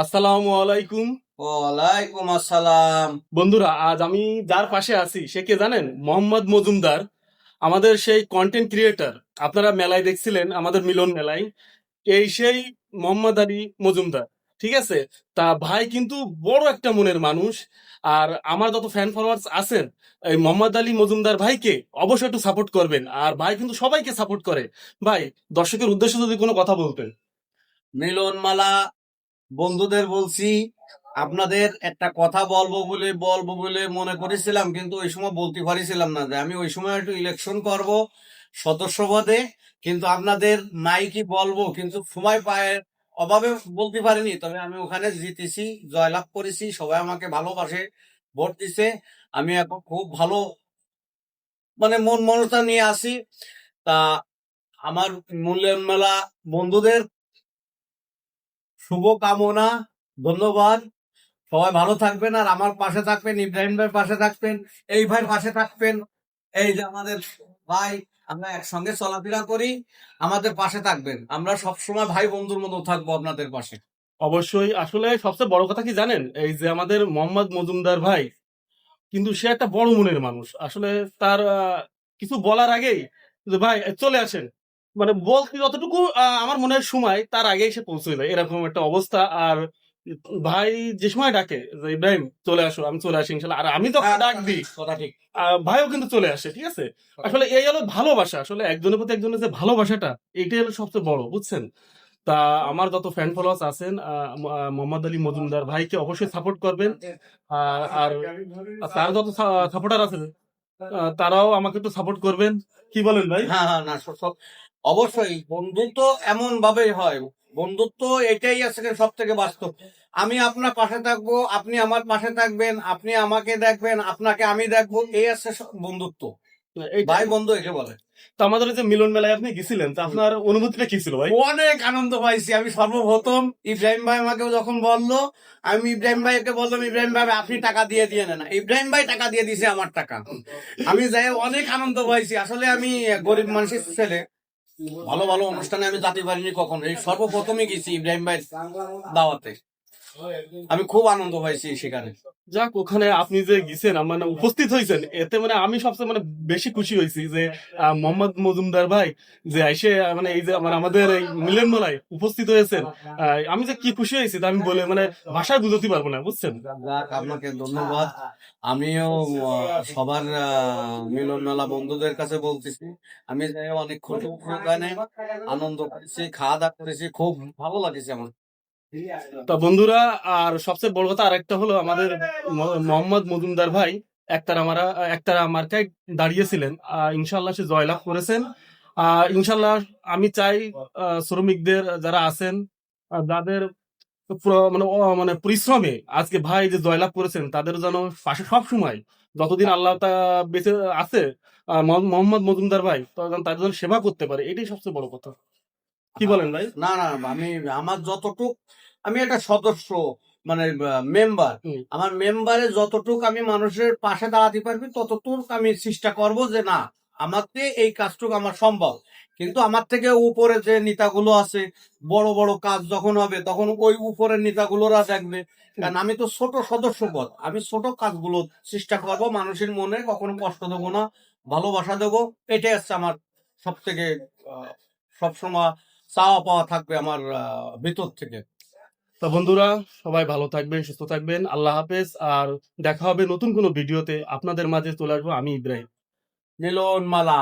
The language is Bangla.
আসসালামু আলাইকুম। ওয়ালাইকুম আসসালাম। বন্ধুরা আজ আমি যার পাশে আছি সে কে জানেন? মোহাম্মদ মজুমদার আমাদের সেই কন্টেন্ট ক্রিয়েটর আপনারা মেলায় দেখছিলেন আমাদের মিলন মেলায় এই সেই মোহাম্মদ আলী মজুমদার ঠিক আছে? তা ভাই কিন্তু বড় একটা মনের মানুষ আর আমার যত ফ্যান ফলোয়ার্স আছেন এই মোহাম্মদ আলী মজুমদার ভাইকে অবশ্যই একটু সাপোর্ট করবেন আর ভাই কিন্তু সবাইকে সাপোর্ট করে। ভাই দর্শকের উদ্দেশ্যে যদি কোনো কথা বলতেন। মিলনমালা বন্ধুদের বলছি, আপনাদের একটা কথা বলব বলে বলব বলে মনে করেছিলাম, কিন্তু ওই সময় বলতে পারিছিলাম না যে আমি ওই সময় একটু ইলেকশন করব সদস্য পদে কিন্তু আপনাদের নাই কি বলব, কিন্তু সময় পায়, অভাবে বলতে পারিনি, তবে আমি ওখানে জিতেছি, জয়লাভ করেছি, সবাই আমাকে ভালোবাসে, ভোট দিছে, আমি এখন খুব ভালো মানে মন মনতা নিয়ে আসি তা আমার মূল্যায়ন মেলা বন্ধুদের শুভ কামনা ধন্যবাদ। সবাই ভালো থাকবেন আর আমার পাশে থাকবেন ইব্রাহিম ভাইয়ের পাশে থাকবেন, এই ভাইয়ের পাশে থাকবেন। এই যে আমাদের ভাই, আমরা একসঙ্গে চলাফেরা করি, আমাদের পাশে থাকবেন। আমরা সবসময় ভাই বন্ধুর মতো থাকব আপনাদের পাশে। অবশ্যই। আসলে সবচেয়ে বড় কথা কি জানেন? এই যে আমাদের মোহাম্মদ মজুমদার ভাই, কিন্তু সে একটা বড় মনের মানুষ। আসলে তার কিছু বলার আগেই ভাই, চলে আসেন। মানে বলতে যতটুকু আমার মনে হয় সময় তার আগে সে পৌঁছে যায় এরকম একটা অবস্থা। আর ভাই যে সময় ডাকে যে ইব্রাহিম চলে আসো আমি চলে আসি ইনশাল্লাহ। আর আমি তো ডাক দিই কথা ঠিক। ভাইও কিন্তু চলে আসে ঠিক আছে? আসলে এই হলো ভালোবাসা। আসলে একজনের প্রতি একজনের যে ভালোবাসাটা এইটাই হলো সবচেয়ে বড় বুঝছেন? তা আমার যত ফ্যান ফলোয়ার্স আছেন মোহাম্মদ আলী মজুমদার ভাইকে অবশ্যই সাপোর্ট করবেন। আর আর তার যত সাপোর্টার আছে তারাও আমাকে একটু সাপোর্ট করবেন। কি বলেন ভাই? হ্যাঁ হ্যাঁ না সব- অবশ্যই বন্ধুত্ব এমন ভাবেই হয়। বন্ধুত্ব এটাই আছে সব থেকে বাস্তব। আমি আপনার পাশে থাকব আপনি আমার পাশে থাকবেন আপনি আমাকে দেখবেন আপনাকে আমি দেখব এই আছে বন্ধুত্ব। ভাই বন্ধু একে বলে। তো আমাদের যে মিলন মেলায় আপনি গেছিলেন তা আপনার অনুভূতিটা কি ছিল ভাই? অনেক আনন্দ পাইছি। আমি সর্বপ্রথম ইব্রাহিম ভাই আমাকে যখন বলল আমি ইব্রাহিম ভাইকে বললাম ইব্রাহিম ভাই আপনি টাকা দিয়ে দিয়ে নেন ইব্রাহিম ভাই টাকা দিয়ে দিছে আমার টাকা। আমি যাই অনেক আনন্দ পাইছি। আসলে আমি গরিব মানুষের ছেলে। ভালো ভালো অনুষ্ঠানে আমি যাতে পারিনি কখন। এই সর্বপ্রথমে গেছি ইব্রাহিম ভাই দাওয়াতে। আমি খুব আনন্দ পাইছি সেখানে। যাক, ওখানে আপনি যে গেছেন মানে উপস্থিত হয়েছেন, এতে মানে আমি সবচেয়ে মানে বেশি খুশি হয়েছি যে মোহাম্মদ মজুমদার ভাই যে আইসে মানে এই যে মানে আমাদের এই মিলন মেলায় উপস্থিত হয়েছেন আমি যে কি খুশি হয়েছি আমি বলে মানে ভাষায় বুঝতে পারব না, বুঝছেন? যাক, আপনাকে ধন্যবাদ। আমিও সবার মিলন মেলা বন্ধুদের কাছে বলতেছি, আমি অনেক খুশি আনন্দ করেছি খাওয়া দাওয়া করেছি, খুব ভালো লাগেছে আমার। তা বন্ধুরা, আর সবচেয়ে বড় কথা আরেকটা হলো আমাদের মোহাম্মদ মজুমদার ভাই, একতারা মারা একতারা মার্কায় দাঁড়িয়েছিলেন। ইনশাল্লাহ সে জয়লাভ করেছেন। ইনশাল্লাহ আমি চাই শ্রমিকদের যারা আছেন যাদের মানে মানে পরিশ্রমে আজকে ভাই যে জয়লাভ করেছেন, তাদের যেন পাশে সব সময় যতদিন আল্লাহ তা বেঁচে আছে মোহাম্মদ- মজুমদার ভাই তাদের যেন সেবা করতে পারে, এটাই সবচেয়ে বড় কথা। কি বলেন ভাই? না না আমি আমার যতটুক আমি একটা সদস্য মানে মেম্বার আমার মেম্বারে যতটুক আমি মানুষের পাশে দাঁড়াতে পারবি ততটুক আমি চেষ্টা করব যে না আমাকে এই কাজটুকু আমার সম্ভব। কিন্তু আমার থেকে উপরে যে নেতাগুলো আছে বড় বড় কাজ যখন হবে তখন ওই উপরের নেতাগুলোরা দেখবে। কারণ আমি তো ছোট সদস্য পদ আমি ছোট কাজগুলো চেষ্টা করব মানুষের মনে কখনো কষ্ট দেবো না ভালোবাসা দেবো। এটাই হচ্ছে আমার সব থেকে সবসময় চাওয়া পাওয়া থাকবে আমার ভিতর থেকে। তা বন্ধুরা সবাই ভালো থাকবেন সুস্থ থাকবেন। আল্লাহ হাফেজ। আর দেখা হবে নতুন কোনো ভিডিওতে। আপনাদের মাঝে চলে আসব আমি ইব্রাহিম। মিলন মালা